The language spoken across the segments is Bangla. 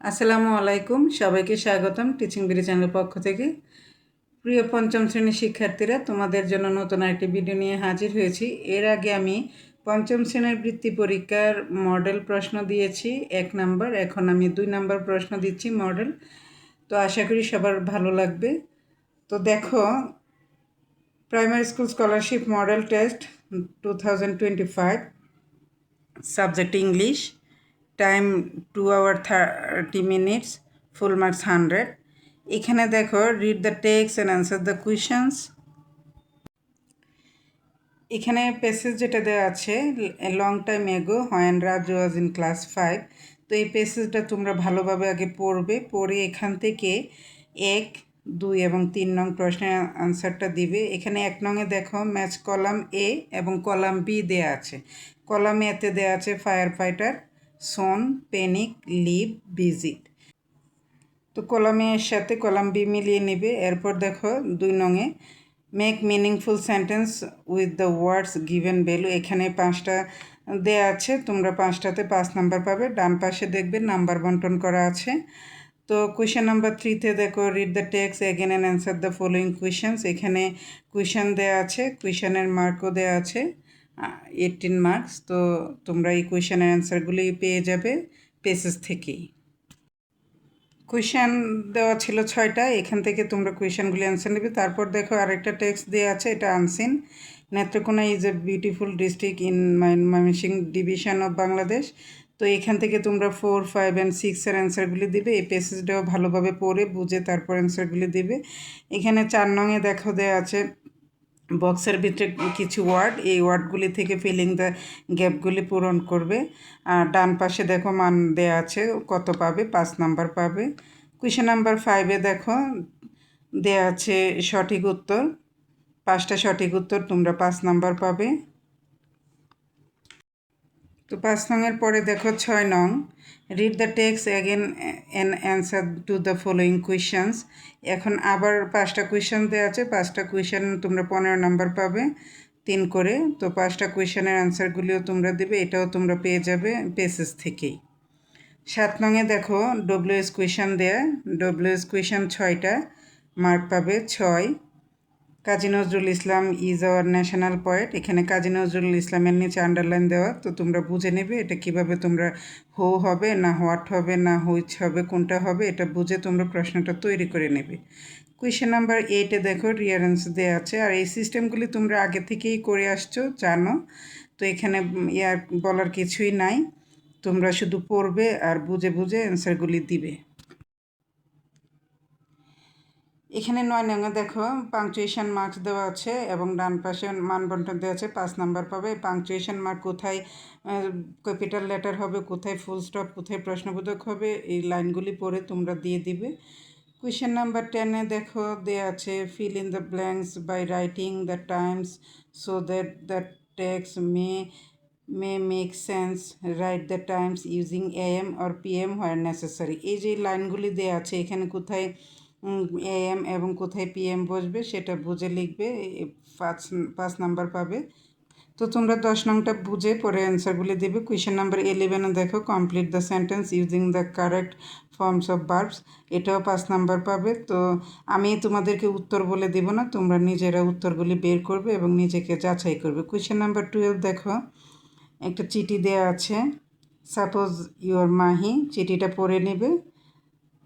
আসসালামু আলাইকুম। সবাইকে স্বাগতম টিচিং বিডি চ্যানেলের পক্ষ থেকে। প্রিয় পঞ্চম শ্রেণির শিক্ষার্থীরা, তোমাদের জন্য নতুন একটি ভিডিও নিয়ে হাজির হয়েছি। এর আগে আমি পঞ্চম শ্রেণির বৃত্তি পরীক্ষার মডেল প্রশ্ন দিয়েছি, এক নাম্বার। এখন আমি দুই নাম্বার প্রশ্ন দিচ্ছি মডেল। তো আশা করি সবার ভালো লাগবে। তো দেখো, primary school scholarship model test two thousand twenty five, subject English. Time two hour thirty minutes full marks hundred এখানে দেখো read the text and answer the questions এখানে পেসেজ যেটা দেওয়া আছে long time ago when Raju was in class five তো এই পেসেজটা তোমরা ভালোভাবে আগে পড়বে, পড়ে এখান থেকে এক, দুই এবং তিন নং প্রশ্নের আনসারটা দিবে। এখানে এক নংয়ে দেখো ম্যাচ কলাম এ এবং কলাম বি দেয়া আছে। কলাম এতে দেওয়া আছে fire fighter son, panic leave visit. তো কলামে এর সাথে কলাম বি মিলিয়ে নেবে। এরপর দেখো দুই নঙে make meaningful sentence with the words given value এখানে পাঁচটা দেয়া আছে, তোমরা পাঁচটাতে পাঁচ নাম্বার পাবে। ডান পাশে দেখবে নাম্বার বন্টন করা আছে। তো কোয়েশ্চেন নাম্বার থ্রিতে দেখো read the text again and answer the following questions এখানে কোয়েশন দেওয়া আছে কোয়েশনের মার্কও দেওয়া আছে। এইটিন মার্কস তো তোমরা এই কোয়েশনের অ্যান্সারগুলি পেয়ে যাবে পেসেস থেকেই। কোয়েশান দেওয়া ছিল ছয়টা, এখান থেকে তোমরা কোয়েশানগুলি অ্যান্সার নেবে। তারপর দেখো আরেকটা টেক্সট দেওয়া আছে, এটা unseen Netrokona is a beautiful district in Mymensingh division of Bangladesh তো এখান থেকে তোমরা ফোর ফাইভ অ্যান্ড সিক্সের অ্যান্সারগুলি দিবে। এই পেসেজটাও ভালোভাবে পড়ে, বুঝে তারপর অ্যান্সারগুলি দিবে। এখানে চার নঙে দেখো দেওয়া আছে বক্সের ভিতরে কিছু ওয়ার্ড, এই ওয়ার্ডগুলি থেকে ফিলিং দ্য গ্যাপগুলি পূরণ করবে। আর ডান পাশে দেখো মান দেওয়া আছে, কত পাবে? পাঁচ নাম্বার পাবে। কুয়েশন নাম্বার ফাইভে দেখো দেওয়া আছে সঠিক উত্তর। পাঁচটা সঠিক উত্তর, তোমরা পাঁচ নাম্বার পাবে। তো পাঁচ নংয়ের পরে দেখো ছয় নং। Read the text again and answer to the following questions এখন আবার পাঁচটা কুয়েশন দেওয়া আছে। পাঁচটা কুয়েশন তোমরা পনেরো নম্বর পাবে তিন করে। তো পাঁচটা কুয়েশনের অ্যান্সারগুলিও তোমরা দেবে। এটাও তোমরা পেয়ে যাবে পেসেস থেকেই। সাত নংয়ে দেখো ডব্লিউএস কুয়েশন দেয়া। ডব্লিউএস কুয়েশন ছয়টা। মার্ক পাবে ছয়। Kazi Nazrul Islam is our national poet এখানে কাজী নজরুল ইসলামের নিচে আন্ডারলাইন দেওয়া, তো তোমরা বুঝে নেবে এটা কীভাবে তোমরা হো হবে, না হোয়াট হবে, না হুইচ হবে, কোনটা হবে, এটা বুঝে তোমরা প্রশ্নটা তৈরি করে নেবে। কুয়েশন নাম্বার এইটে দেখো রিয়ারেন্স দেওয়া আছে। আর এই সিস্টেমগুলি তোমরা আগে থেকেই করে আসছো, জানো। তো এখানে ইয়ার বলার কিছুই নাই। তোমরা শুধু পড়বে আর বুঝে বুঝে অ্যান্সারগুলি দিবে। এখানে নয় নঙ্গে দেখো পাংচুয়েশন মার্কস দেওয়া আছে এবং ডান পাশে মানবন্টন দেওয়া আছে, পাঁচ নাম্বার পাবে। পাংচুয়েশন মার্ক কোথায় ক্যাপিটাল লেটার হবে, কোথায় ফুল স্টপ কোথায় প্রশ্নবোধক হবে, এই লাইনগুলি পড়ে তোমরা দিয়ে দিবে। কোয়েশ্চেন নাম্বার টেনে দেখো দেওয়া আছে fill in the blanks by writing the times so that the text may may make sense write the times using A M or P M where necessary এই যে লাইনগুলি দেওয়া আছে, এখানে কোথায় এএম এবং কোথায় পিএম বসবে সেটা বুঝে লিখবে পাঁচ পাঁচ নাম্বার পাবে। তো তোমরা দশ নংটা বুঝে পরে অ্যান্সারগুলি দেবে। কোয়েশ্চেন নাম্বার ইলেভেনে দেখো complete the sentence using the correct forms of verbs এটাও পাঁচ নাম্বার পাবে। তো আমি তোমাদেরকে উত্তর বলে দিব না, তোমরা নিজেরা উত্তরগুলি বের করবে এবং নিজেকে যাচাই করবে। কোয়েশ্চেন নাম্বার টুয়েলভ দেখো, একটা চিঠি দেওয়া আছে সাপোজ ইউর মাহি, চিঠিটা পড়ে নেবে।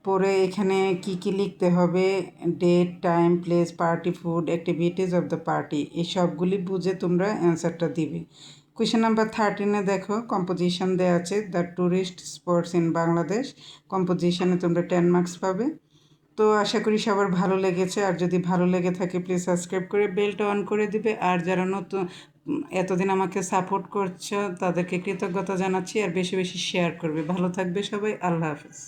পরে এখানে কি কি লিখতে হবে date time place party food activities of the party এই সবগুলি বুঝে তোমরা অ্যান্সারটা দিবে। কোয়েশ্চেন নাম্বার থার্টিনে দেখো কম্পোজিশন দেওয়া আছে the tourist spots in Bangladesh কম্পোজিশনে তোমরা টেন মার্কস পাবে। তো আশা করি সবার ভালো লেগেছে, আর যদি ভালো লেগে থাকে প্লিজ সাবস্ক্রাইব করে বেলটা অন করে দিবে। আর যারা নতুন, এতদিন আমাকে সাপোর্ট করছ, তাদেরকে কৃতজ্ঞতা জানাচ্ছি, আর বেশি বেশি শেয়ার করবে। ভালো থাকবে সবাই, আল্লাহ হাফিজ।